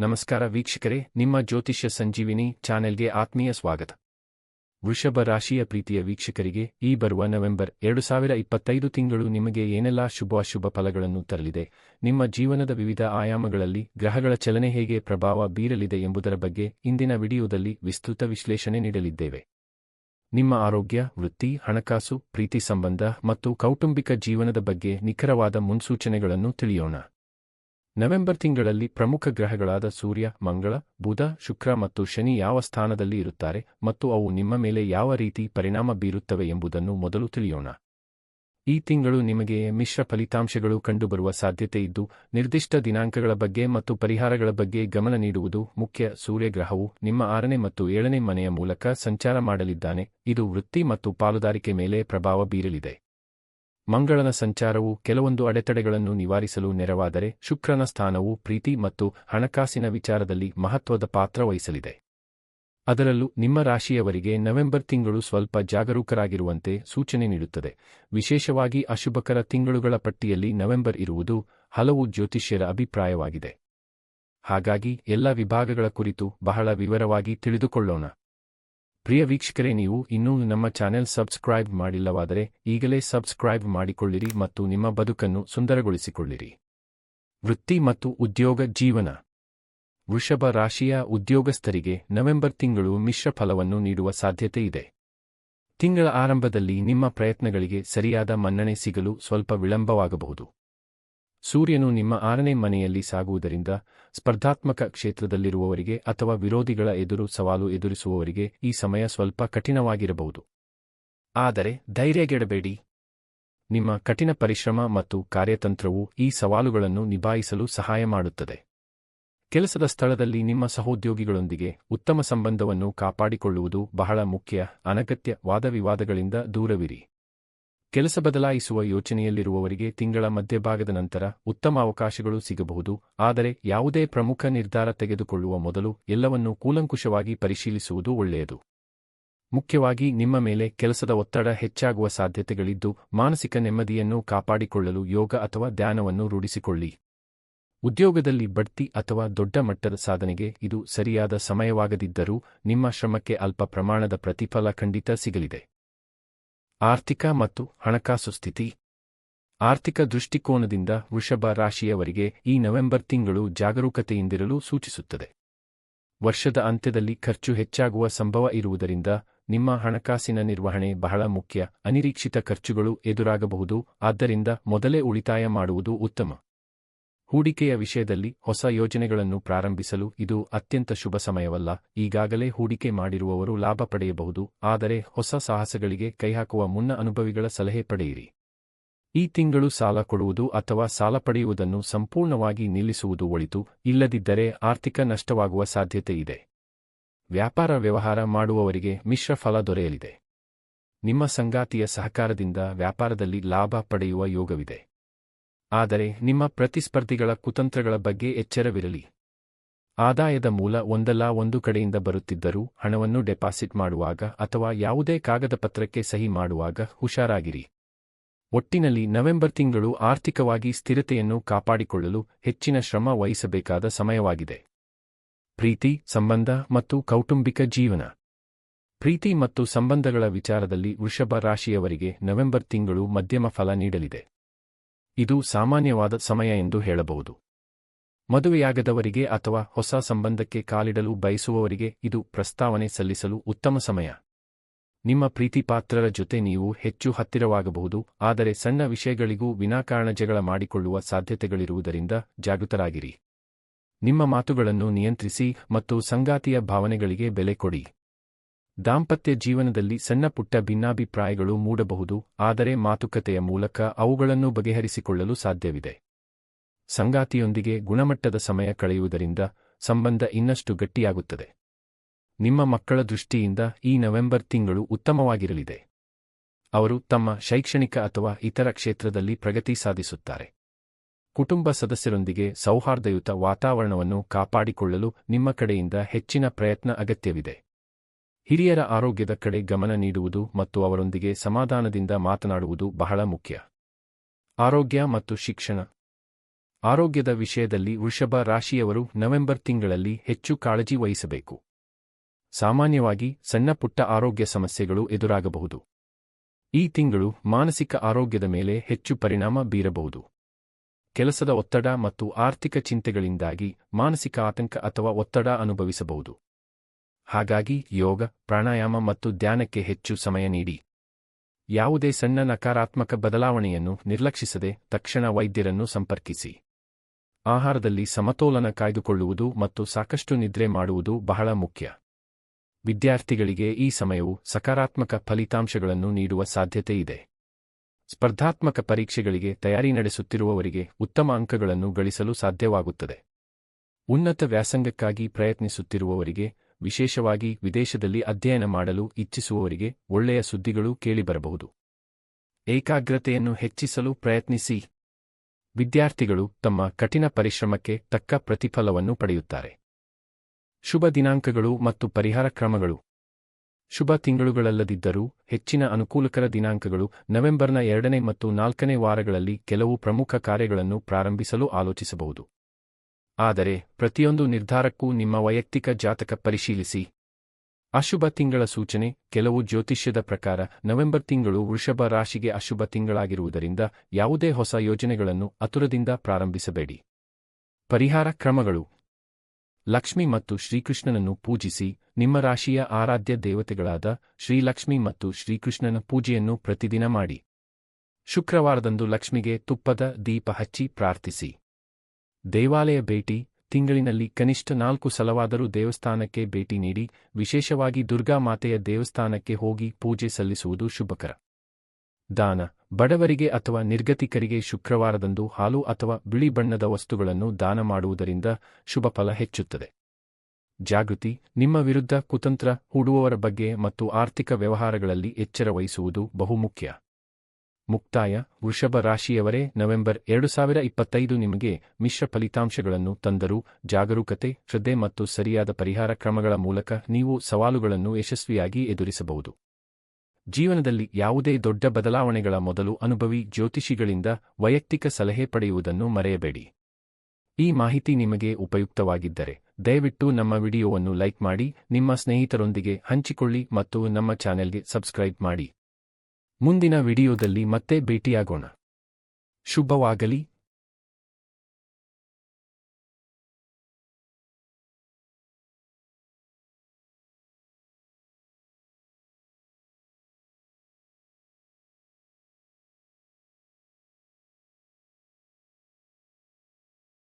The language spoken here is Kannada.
ನಮಸ್ಕಾರ ವೀಕ್ಷಕರೇ, ನಿಮ್ಮ ಜ್ಯೋತಿಷ್ಯ ಸಂಜೀವಿನಿ ಚಾನೆಲ್ಗೆ ಆತ್ಮೀಯ ಸ್ವಾಗತ. ವೃಷಭ ರಾಶಿಯ ಪ್ರೀತಿಯ ವೀಕ್ಷಕರಿಗೆ, ಈ ಬರುವ ನವೆಂಬರ್ ಎರಡು ಸಾವಿರ ಇಪ್ಪತ್ತೈದು ತಿಂಗಳು ನಿಮಗೆ ಏನೆಲ್ಲಾ ಶುಭಾಶುಭ ಫಲಗಳನ್ನು ತರಲಿದೆ? ನಿಮ್ಮ ಜೀವನದ ವಿವಿಧ ಆಯಾಮಗಳಲ್ಲಿ ಗ್ರಹಗಳ ಚಲನೆ ಹೇಗೆ ಪ್ರಭಾವ ಬೀರಲಿದೆ ಎಂಬುದರ ಬಗ್ಗೆ ಇಂದಿನ ವಿಡಿಯೋದಲ್ಲಿ ವಿಸ್ತೃತ ವಿಶ್ಲೇಷಣೆ ನೀಡಲಿದ್ದೇವೆ. ನಿಮ್ಮ ಆರೋಗ್ಯ, ವೃತ್ತಿ, ಹಣಕಾಸು, ಪ್ರೀತಿ ಸಂಬಂಧ ಮತ್ತು ಕೌಟುಂಬಿಕ ಜೀವನದ ಬಗ್ಗೆ ನಿಖರವಾದ ಮುನ್ಸೂಚನೆಗಳನ್ನು ತಿಳಿಯೋಣ. ನವೆಂಬರ್ ತಿಂಗಳಲ್ಲಿ ಪ್ರಮುಖ ಗ್ರಹಗಳಾದ ಸೂರ್ಯ, ಮಂಗಳ, ಬುಧ, ಶುಕ್ರ ಮತ್ತು ಶನಿ ಯಾವ ಸ್ಥಾನದಲ್ಲಿ ಇರುತ್ತಾರೆ ಮತ್ತು ಅವು ನಿಮ್ಮ ಮೇಲೆ ಯಾವ ರೀತಿ ಪರಿಣಾಮ ಬೀರುತ್ತವೆ ಎಂಬುದನ್ನು ಮೊದಲು ತಿಳಿಯೋಣ. ಈ ತಿಂಗಳು ನಿಮಗೆ ಮಿಶ್ರ ಫಲಿತಾಂಶಗಳು ಕಂಡುಬರುವ ಸಾಧ್ಯತೆ ಇದ್ದು, ನಿರ್ದಿಷ್ಟ ದಿನಾಂಕಗಳ ಬಗ್ಗೆ ಮತ್ತು ಪರಿಹಾರಗಳ ಬಗ್ಗೆ ಗಮನ ನೀಡುವುದು ಮುಖ್ಯ. ಸೂರ್ಯಗ್ರಹವು ನಿಮ್ಮ ಆರನೇ ಮತ್ತು ಏಳನೇ ಮನೆಯ ಮೂಲಕ ಸಂಚಾರ ಮಾಡಲಿದ್ದಾನೆ. ಇದು ವೃತ್ತಿ ಮತ್ತು ಪಾಲುದಾರಿಕೆ ಮೇಲೆ ಪ್ರಭಾವ ಬೀರಲಿದೆ. ಮಂಗಳನ ಸಂಚಾರವು ಕೆಲವೊಂದು ಅಡೆತಡೆಗಳನ್ನು ನಿವಾರಿಸಲು ನೆರವಾದರೆ ಶುಕ್ರನ ಸ್ಥಾನವು ಪ್ರೀತಿ ಮತ್ತು ಹಣಕಾಸಿನ ವಿಚಾರದಲ್ಲಿ ಮಹತ್ವದ ಪಾತ್ರ ವಹಿಸಲಿದೆ. ಅದರಲ್ಲೂ ನಿಮ್ಮ ರಾಶಿಯವರಿಗೆ ನವೆಂಬರ್ ತಿಂಗಳು ಸ್ವಲ್ಪ ಜಾಗರೂಕರಾಗಿರುವಂತೆ ಸೂಚನೆ ನೀಡುತ್ತದೆ. ವಿಶೇಷವಾಗಿ ಅಶುಭಕರ ತಿಂಗಳುಗಳ ಪಟ್ಟಿಯಲ್ಲಿ ನವೆಂಬರ್ ಇರುವುದು ಹಲವು ಜ್ಯೋತಿಷ್ಯರ ಅಭಿಪ್ರಾಯವಾಗಿದೆ. ಹಾಗಾಗಿ ಎಲ್ಲ ವಿಭಾಗಗಳ ಕುರಿತು ಬಹಳ ವಿವರವಾಗಿ ತಿಳಿದುಕೊಳ್ಳೋಣ. ಪ್ರಿಯ ವೀಕ್ಷಕರೇ, ನೀವು ಇನ್ನೂ ನಮ್ಮ ಚಾನೆಲ್ ಸಬ್ಸ್ಕ್ರೈಬ್ ಮಾಡಿಲ್ಲವಾದರೆ ಈಗಲೇ ಸಬ್ಸ್ಕ್ರೈಬ್ ಮಾಡಿಕೊಳ್ಳಿರಿ ಮತ್ತು ನಿಮ್ಮ ಬದುಕನ್ನು ಸುಂದರಗೊಳಿಸಿಕೊಳ್ಳಿರಿ. ವೃತ್ತಿ ಮತ್ತು ಉದ್ಯೋಗ ಜೀವನ. ವೃಷಭ ರಾಶಿಯ ಉದ್ಯೋಗಸ್ಥರಿಗೆ ನವೆಂಬರ್ ತಿಂಗಳು ಮಿಶ್ರ ಫಲವನ್ನು ನೀಡುವ ಸಾಧ್ಯತೆ ಇದೆ. ತಿಂಗಳ ಆರಂಭದಲ್ಲಿ ನಿಮ್ಮ ಪ್ರಯತ್ನಗಳಿಗೆ ಸರಿಯಾದ ಮನ್ನಣೆ ಸಿಗಲು ಸ್ವಲ್ಪ ವಿಳಂಬವಾಗಬಹುದು. ಸೂರ್ಯನು ನಿಮ್ಮ ಆರನೇ ಮನೆಯಲ್ಲಿ ಸಾಗುವುದರಿಂದ ಸ್ಪರ್ಧಾತ್ಮಕ ಕ್ಷೇತ್ರದಲ್ಲಿರುವವರಿಗೆ ಅಥವಾ ವಿರೋಧಿಗಳ ಎದುರು ಸವಾಲು ಎದುರಿಸುವವರಿಗೆ ಈ ಸಮಯ ಸ್ವಲ್ಪ ಕಠಿಣವಾಗಿರಬಹುದು. ಆದರೆ ಧೈರ್ಯಗೆಡಬೇಡಿ. ನಿಮ್ಮ ಕಠಿಣ ಪರಿಶ್ರಮ ಮತ್ತು ಕಾರ್ಯತಂತ್ರವು ಈ ಸವಾಲುಗಳನ್ನು ನಿಭಾಯಿಸಲು ಸಹಾಯ ಮಾಡುತ್ತದೆ. ಕೆಲಸದ ಸ್ಥಳದಲ್ಲಿ ನಿಮ್ಮ ಸಹೋದ್ಯೋಗಿಗಳೊಂದಿಗೆ ಉತ್ತಮ ಸಂಬಂಧವನ್ನು ಕಾಪಾಡಿಕೊಳ್ಳುವುದು ಬಹಳ ಮುಖ್ಯ. ಅನಗತ್ಯ ವಾದವಿವಾದಗಳಿಂದ ದೂರವಿರಿ. ಕೆಲಸ ಬದಲಾಯಿಸುವ ಯೋಚನೆಯಲ್ಲಿರುವವರಿಗೆ ತಿಂಗಳ ಮಧ್ಯಭಾಗದ ನಂತರ ಉತ್ತಮ ಅವಕಾಶಗಳು ಸಿಗಬಹುದು, ಆದರೆ ಯಾವುದೇ ಪ್ರಮುಖ ನಿರ್ಧಾರ ತೆಗೆದುಕೊಳ್ಳುವ ಮೊದಲು ಎಲ್ಲವನ್ನೂ ಕೂಲಂಕುಷವಾಗಿ ಪರಿಶೀಲಿಸುವುದು ಒಳ್ಳೆಯದು. ಮುಖ್ಯವಾಗಿ ನಿಮ್ಮ ಮೇಲೆ ಕೆಲಸದ ಒತ್ತಡ ಹೆಚ್ಚಾಗುವ ಸಾಧ್ಯತೆಗಳಿದ್ದು, ಮಾನಸಿಕ ನೆಮ್ಮದಿಯನ್ನು ಕಾಪಾಡಿಕೊಳ್ಳಲು ಯೋಗ ಅಥವಾ ಧ್ಯಾನವನ್ನು ರೂಢಿಸಿಕೊಳ್ಳಿ. ಉದ್ಯೋಗದಲ್ಲಿ ಬಡ್ತಿ ಅಥವಾ ದೊಡ್ಡ ಮಟ್ಟದ ಸಾಧನೆಗೆ ಇದು ಸರಿಯಾದ ಸಮಯವಾಗದಿದ್ದರೂ ನಿಮ್ಮ ಶ್ರಮಕ್ಕೆ ಅಲ್ಪ ಪ್ರಮಾಣದ ಪ್ರತಿಫಲ ಖಂಡಿತ ಸಿಗಲಿದೆ. ಆರ್ಥಿಕ ಮತ್ತು ಹಣಕಾಸು ಸ್ಥಿತಿ. ಆರ್ಥಿಕ ದೃಷ್ಟಿಕೋನದಿಂದ ವೃಷಭ ರಾಶಿಯವರಿಗೆ ಈ ನವೆಂಬರ್ ತಿಂಗಳು ಜಾಗರೂಕತೆಯಿಂದಿರಲು ಸೂಚಿಸುತ್ತದೆ. ವರ್ಷದ ಅಂತ್ಯದಲ್ಲಿ ಖರ್ಚು ಹೆಚ್ಚಾಗುವ ಸಂಭವ ಇರುವುದರಿಂದ ನಿಮ್ಮ ಹಣಕಾಸಿನ ನಿರ್ವಹಣೆ ಬಹಳ ಮುಖ್ಯ, ಅನಿರೀಕ್ಷಿತ ಖರ್ಚುಗಳು ಎದುರಾಗಬಹುದು, ಆದ್ದರಿಂದ ಮೊದಲೇ ಉಳಿತಾಯ ಮಾಡುವುದು ಉತ್ತಮ. ಹೂಡಿಕೆಯ ವಿಷಯದಲ್ಲಿ ಹೊಸ ಯೋಜನೆಗಳನ್ನು ಪ್ರಾರಂಭಿಸಲು ಇದು ಅತ್ಯಂತ ಶುಭ ಸಮಯವಲ್ಲ. ಈಗಾಗಲೇ ಹೂಡಿಕೆ ಮಾಡಿರುವವರು ಲಾಭ ಪಡೆಯಬಹುದು, ಆದರೆ ಹೊಸ ಸಾಹಸಗಳಿಗೆ ಕೈಹಾಕುವ ಮುನ್ನ ಅನುಭವಿಗಳ ಸಲಹೆ ಪಡೆಯಿರಿ. ಈ ತಿಂಗಳು ಸಾಲ ಕೊಡುವುದು ಅಥವಾ ಸಾಲ ಪಡೆಯುವುದನ್ನು ಸಂಪೂರ್ಣವಾಗಿ ನಿಲ್ಲಿಸುವುದು ಒಳಿತು, ಇಲ್ಲದಿದ್ದರೆ ಆರ್ಥಿಕ ನಷ್ಟವಾಗುವ ಸಾಧ್ಯತೆ ಇದೆ. ವ್ಯಾಪಾರ ವ್ಯವಹಾರ ಮಾಡುವವರಿಗೆ ಮಿಶ್ರ ಫಲ ದೊರೆಯಲಿದೆ. ನಿಮ್ಮ ಸಂಗಾತಿಯ ಸಹಕಾರದಿಂದ ವ್ಯಾಪಾರದಲ್ಲಿ ಲಾಭ ಪಡೆಯುವ ಯೋಗವಿದೆ. ಆದರೆ ನಿಮ್ಮ ಪ್ರತಿಸ್ಪರ್ಧಿಗಳ ಕುತಂತ್ರಗಳ ಬಗ್ಗೆ ಎಚ್ಚರವಿರಲಿ. ಆದಾಯದ ಮೂಲ ಒಂದಲ್ಲ ಒಂದು ಕಡೆಯಿಂದ ಬರುತ್ತಿದ್ದರೂ ಹಣವನ್ನು ಡೆಪಾಸಿಟ್ ಮಾಡುವಾಗ ಅಥವಾ ಯಾವುದೇ ಕಾಗದ ಪತ್ರಕ್ಕೆ ಸಹಿ ಮಾಡುವಾಗ ಹುಷಾರಾಗಿರಿ. ಒಟ್ಟಿನಲ್ಲಿ ನವೆಂಬರ್ ತಿಂಗಳು ಆರ್ಥಿಕವಾಗಿ ಸ್ಥಿರತೆಯನ್ನು ಕಾಪಾಡಿಕೊಳ್ಳಲು ಹೆಚ್ಚಿನ ಶ್ರಮ ವಹಿಸಬೇಕಾದ ಸಮಯವಾಗಿದೆ. ಪ್ರೀತಿ, ಸಂಬಂಧ ಮತ್ತು ಕೌಟುಂಬಿಕ ಜೀವನ. ಪ್ರೀತಿ ಮತ್ತು ಸಂಬಂಧಗಳ ವಿಚಾರದಲ್ಲಿ ವೃಷಭ ರಾಶಿಯವರಿಗೆ ನವೆಂಬರ್ ತಿಂಗಳು ಮಧ್ಯಮ ಫಲ ನೀಡಲಿದೆ. ಇದು ಸಾಮಾನ್ಯವಾದ ಸಮಯ ಎಂದು ಹೇಳಬಹುದು. ಮದುವೆಯಾಗದವರಿಗೆ ಅಥವಾ ಹೊಸ ಸಂಬಂಧಕ್ಕೆ ಕಾಲಿಡಲು ಬಯಸುವವರಿಗೆ ಇದು ಪ್ರಸ್ತಾವನೆ ಸಲ್ಲಿಸಲು ಉತ್ತಮ ಸಮಯ. ನಿಮ್ಮ ಪ್ರೀತಿಪಾತ್ರರ ಜೊತೆ ನೀವು ಹೆಚ್ಚು ಹತ್ತಿರವಾಗಬಹುದು, ಆದರೆ ಸಣ್ಣ ವಿಷಯಗಳಿಗೂ ವಿನಾಕಾರಣ ಜಗಳ ಮಾಡಿಕೊಳ್ಳುವ ಸಾಧ್ಯತೆಗಳಿರುವುದರಿಂದ ಜಾಗೃತರಾಗಿರಿ. ನಿಮ್ಮ ಮಾತುಗಳನ್ನು ನಿಯಂತ್ರಿಸಿ ಮತ್ತು ಸಂಗಾತಿಯ ಭಾವನೆಗಳಿಗೆ ಬೆಲೆ ಕೊಡಿ. ದಾಂಪತ್ಯ ಜೀವನದಲ್ಲಿ ಸಣ್ಣಪುಟ್ಟ ಭಿನ್ನಾಭಿಪ್ರಾಯಗಳು ಮೂಡಬಹುದು, ಆದರೆ ಮಾತುಕತೆಯ ಮೂಲಕ ಅವುಗಳನ್ನು ಬಗೆಹರಿಸಿಕೊಳ್ಳಲು ಸಾಧ್ಯವಿದೆ. ಸಂಗಾತಿಯೊಂದಿಗೆ ಗುಣಮಟ್ಟದ ಸಮಯ ಕಳೆಯುವುದರಿಂದ ಸಂಬಂಧ ಇನ್ನಷ್ಟು ಗಟ್ಟಿಯಾಗುತ್ತದೆ. ನಿಮ್ಮ ಮಕ್ಕಳ ದೃಷ್ಟಿಯಿಂದ ಈ ನವೆಂಬರ್ ತಿಂಗಳು ಉತ್ತಮವಾಗಿರಲಿದೆ. ಅವರು ತಮ್ಮ ಶೈಕ್ಷಣಿಕ ಅಥವಾ ಇತರ ಕ್ಷೇತ್ರದಲ್ಲಿ ಪ್ರಗತಿ ಸಾಧಿಸುತ್ತಾರೆ. ಕುಟುಂಬ ಸದಸ್ಯರೊಂದಿಗೆ ಸೌಹಾರ್ದಯುತ ವಾತಾವರಣವನ್ನು ಕಾಪಾಡಿಕೊಳ್ಳಲು ನಿಮ್ಮ ಕಡೆಯಿಂದ ಹೆಚ್ಚಿನ ಪ್ರಯತ್ನ ಅಗತ್ಯವಿದೆ. ಹಿರಿಯರ ಆರೋಗ್ಯದ ಕಡೆ ಗಮನ ನೀಡುವುದು ಮತ್ತು ಅವರೊಂದಿಗೆ ಸಮಾಧಾನದಿಂದ ಮಾತನಾಡುವುದು ಬಹಳ ಮುಖ್ಯ. ಆರೋಗ್ಯ ಮತ್ತು ಶಿಕ್ಷಣ. ಆರೋಗ್ಯದ ವಿಷಯದಲ್ಲಿ ವೃಷಭ ರಾಶಿಯವರು ನವೆಂಬರ್ ತಿಂಗಳಲ್ಲಿ ಹೆಚ್ಚು ಕಾಳಜಿ ವಹಿಸಬೇಕು. ಸಾಮಾನ್ಯವಾಗಿ ಸಣ್ಣಪುಟ್ಟ ಆರೋಗ್ಯ ಸಮಸ್ಯೆಗಳು ಎದುರಾಗಬಹುದು. ಈ ತಿಂಗಳು ಮಾನಸಿಕ ಆರೋಗ್ಯದ ಮೇಲೆ ಹೆಚ್ಚು ಪರಿಣಾಮ ಬೀರಬಹುದು. ಕೆಲಸದ ಒತ್ತಡ ಮತ್ತು ಆರ್ಥಿಕ ಚಿಂತೆಗಳಿಂದಾಗಿ ಮಾನಸಿಕ ಆತಂಕ ಅಥವಾ ಒತ್ತಡ ಅನುಭವಿಸಬಹುದು. ಹಾಗಾಗಿ ಯೋಗ, ಪ್ರಾಣಾಯಾಮ ಮತ್ತು ಧ್ಯಾನಕ್ಕೆ ಹೆಚ್ಚು ಸಮಯ ನೀಡಿ. ಯಾವುದೇ ಸಣ್ಣ ನಕಾರಾತ್ಮಕ ಬದಲಾವಣೆಯನ್ನು ನಿರ್ಲಕ್ಷಿಸದೆ ತಕ್ಷಣ ವೈದ್ಯರನ್ನು ಸಂಪರ್ಕಿಸಿ. ಆಹಾರದಲ್ಲಿ ಸಮತೋಲನ ಕಾಯ್ದುಕೊಳ್ಳುವುದು ಮತ್ತು ಸಾಕಷ್ಟು ನಿದ್ರೆ ಮಾಡುವುದು ಬಹಳ ಮುಖ್ಯ. ವಿದ್ಯಾರ್ಥಿಗಳಿಗೆ ಈ ಸಮಯವು ಸಕಾರಾತ್ಮಕ ಫಲಿತಾಂಶಗಳನ್ನು ನೀಡುವ ಸಾಧ್ಯತೆ ಇದೆ. ಸ್ಪರ್ಧಾತ್ಮಕ ಪರೀಕ್ಷೆಗಳಿಗೆ ತಯಾರಿ ನಡೆಸುತ್ತಿರುವವರಿಗೆ ಉತ್ತಮ ಅಂಕಗಳನ್ನು ಗಳಿಸಲು ಸಾಧ್ಯವಾಗುತ್ತದೆ. ಉನ್ನತ ವ್ಯಾಸಂಗಕ್ಕಾಗಿ ಪ್ರಯತ್ನಿಸುತ್ತಿರುವವರಿಗೆ ವಿಶೇಷವಾಗಿ ವಿದೇಶದಲ್ಲಿ ಅಧ್ಯಯನ ಮಾಡಲು ಇಚ್ಛಿಸುವವರಿಗೆ ಒಳ್ಳೆಯ ಸುದ್ದಿಗಳು ಕೇಳಿಬರಬಹುದು. ಏಕಾಗ್ರತೆಯನ್ನು ಹೆಚ್ಚಿಸಲು ಪ್ರಯತ್ನಿಸಿ. ವಿದ್ಯಾರ್ಥಿಗಳು ತಮ್ಮ ಕಠಿಣ ಪರಿಶ್ರಮಕ್ಕೆ ತಕ್ಕ ಪ್ರತಿಫಲವನ್ನು ಪಡೆಯುತ್ತಾರೆ. ಶುಭ ದಿನಾಂಕಗಳು ಮತ್ತು ಪರಿಹಾರ ಕ್ರಮಗಳು. ಶುಭ ತಿಂಗಳುಗಳಲ್ಲದಿದ್ದರೂ ಹೆಚ್ಚಿನ ಅನುಕೂಲಕರ ದಿನಾಂಕಗಳು ನವೆಂಬರ್ನ ಎರಡನೇ ಮತ್ತು ನಾಲ್ಕನೇ ವಾರಗಳಲ್ಲಿ ಕೆಲವು ಪ್ರಮುಖ ಕಾರ್ಯಗಳನ್ನು ಪ್ರಾರಂಭಿಸಲು ಆಲೋಚಿಸಬಹುದು. ಆದರೆ ಪ್ರತಿಯೊಂದು ನಿರ್ಧಾರಕ್ಕೂ ನಿಮ್ಮ ವೈಯಕ್ತಿಕ ಜಾತಕ ಪರಿಶೀಲಿಸಿ. ಅಶುಭ ತಿಂಗಳ ಸೂಚನೆ, ಕೆಲವು ಜ್ಯೋತಿಷ್ಯದ ಪ್ರಕಾರ ನವೆಂಬರ್ ತಿಂಗಳು ವೃಷಭ ರಾಶಿಗೆ ಅಶುಭ ತಿಂಗಳಾಗಿರುವುದರಿಂದ ಯಾವುದೇ ಹೊಸ ಯೋಜನೆಗಳನ್ನು ಅತುರದಿಂದ ಪ್ರಾರಂಭಿಸಬೇಡಿ. ಪರಿಹಾರ ಕ್ರಮಗಳು. ಲಕ್ಷ್ಮಿ ಮತ್ತು ಶ್ರೀಕೃಷ್ಣನನ್ನು ಪೂಜಿಸಿ, ನಿಮ್ಮ ರಾಶಿಯ ಆರಾಧ್ಯ ದೇವತೆಗಳಾದ ಶ್ರೀಲಕ್ಷ್ಮಿ ಮತ್ತು ಶ್ರೀಕೃಷ್ಣನ ಪೂಜೆಯನ್ನು ಪ್ರತಿದಿನ ಮಾಡಿ. ಶುಕ್ರವಾರದಂದು ಲಕ್ಷ್ಮಿಗೆ ತುಪ್ಪದ ದೀಪ ಹಚ್ಚಿ ಪ್ರಾರ್ಥಿಸಿ. ದೇವಾಲಯ ಭೇಟಿ, ತಿಂಗಳಿನಲ್ಲಿ ಕನಿಷ್ಠ ನಾಲ್ಕು ಸಲವಾದರೂ ದೇವಸ್ಥಾನಕ್ಕೆ ಭೇಟಿ ನೀಡಿ, ವಿಶೇಷವಾಗಿ ದುರ್ಗಾ ಮಾತೆಯ ದೇವಸ್ಥಾನಕ್ಕೆ ಹೋಗಿ ಪೂಜೆ ಸಲ್ಲಿಸುವುದು ಶುಭಕರ. ದಾನ, ಬಡವರಿಗೆ ಅಥವಾ ನಿರ್ಗತಿಕರಿಗೆ ಶುಕ್ರವಾರದಂದು ಹಾಲು ಅಥವಾ ಬಿಳಿ ಬಣ್ಣದ ವಸ್ತುಗಳನ್ನು ದಾನ ಮಾಡುವುದರಿಂದ ಶುಭಫಲ ಹೆಚ್ಚುತ್ತದೆ. ಜಾಗೃತಿ, ನಿಮ್ಮ ವಿರುದ್ಧ ಕುತಂತ್ರ ಹೂಡುವವರ ಬಗ್ಗೆ ಮತ್ತು ಆರ್ಥಿಕ ವ್ಯವಹಾರಗಳಲ್ಲಿ ಎಚ್ಚರ ವಹಿಸುವುದು ಬಹುಮುಖ್ಯ. ಮುಕ್ತಾಯ, ವೃಷಭ ರಾಶಿಯವರೇ, ನವೆಂಬರ್ ಎರಡು ಸಾವಿರ ಇಪ್ಪತ್ತೈದು ನಿಮಗೆ ಮಿಶ್ರ ಫಲಿತಾಂಶಗಳನ್ನು ತಂದರೂ ಜಾಗರೂಕತೆ, ಶ್ರದ್ಧೆ ಮತ್ತು ಸರಿಯಾದ ಪರಿಹಾರ ಕ್ರಮಗಳ ಮೂಲಕ ನೀವು ಸವಾಲುಗಳನ್ನು ಯಶಸ್ವಿಯಾಗಿ ಎದುರಿಸಬಹುದು. ಜೀವನದಲ್ಲಿ ಯಾವುದೇ ದೊಡ್ಡ ಬದಲಾವಣೆಗಳ ಮೊದಲು ಅನುಭವಿ ಜ್ಯೋತಿಷಿಗಳಿಂದ ವೈಯಕ್ತಿಕ ಸಲಹೆ ಪಡೆಯುವುದನ್ನು ಮರೆಯಬೇಡಿ. ಈ ಮಾಹಿತಿ ನಿಮಗೆ ಉಪಯುಕ್ತವಾಗಿದ್ದರೆ, ದಯವಿಟ್ಟು ನಮ್ಮ ವಿಡಿಯೋವನ್ನು ಲೈಕ್ ಮಾಡಿ, ನಿಮ್ಮ ಸ್ನೇಹಿತರೊಂದಿಗೆ ಹಂಚಿಕೊಳ್ಳಿ ಮತ್ತು ನಮ್ಮ ಚಾನೆಲ್ಗೆ ಸಬ್ಸ್ಕ್ರೈಬ್ ಮಾಡಿ. ಮುಂದಿನ ವಿಡಿಯೋದಲ್ಲಿ ಮತ್ತೆ ಭೇಟಿಯಾಗೋಣ. ಶುಭವಾಗಲಿ.